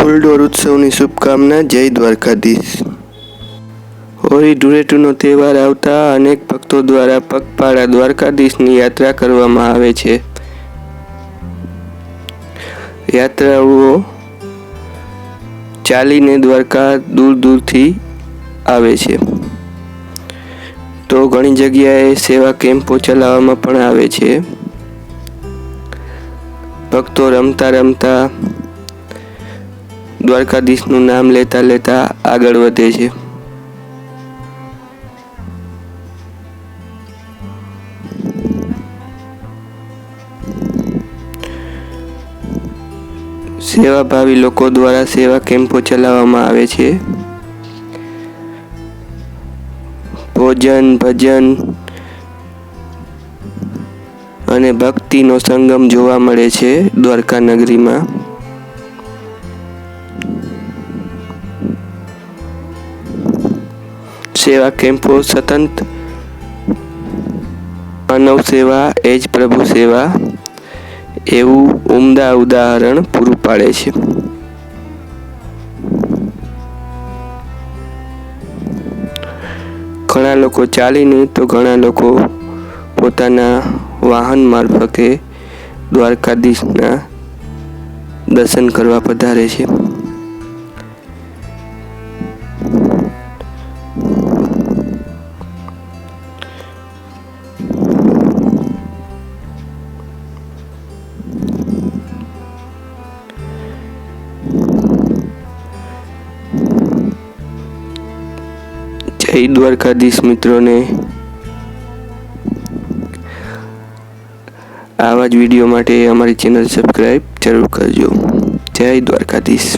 ફૂલડોર ઉત્સવની શુભકામના જય દ્વારકાધીશ. હોળી ધૂળેટીનો તહેવાર આવતા અનેક ભક્તો દ્વારા પગપાળા દ્વારકાધીશની યાત્રા કરવામાં આવે છે. યાત્રાળુઓ ચાલીને દ્વારકા દૂર દૂરથી આવે છે. તો ઘણી જગ્યાએ સેવા કેમ્પો ચલાવવામાં પણ આવે છે. ભક્તો રમતા રમતા દ્વારકાધીશનું નામ લેતા લેતા આગળ વધે છે. સેવાભાવી લોકો દ્વારા સેવા કેમ્પો ચલાવવામાં આવે છે. ભોજન, ભજન અને ભક્તિનો સંગમ જોવા મળે છે દ્વારકા નગરીમાં. સેવા કેમ્પો સતત માનવ સેવા, એ જ પ્રભુ સેવા, એવું ઉમદા ઉદાહરણ પૂરું પાડે છે. ઘણા લોકો ચાલીને તો ઘણા લોકો પોતાના વાહન મારફતે દ્વારકાધીશના દર્શન કરવા પધારે છે. જય દ્વારકાધીશ મિત્રોને આવા જ વીડિયો માટે અમારી ચેનલ સબસ્ક્રાઈબ જરૂર કરજો. જય દ્વારકાધીશ.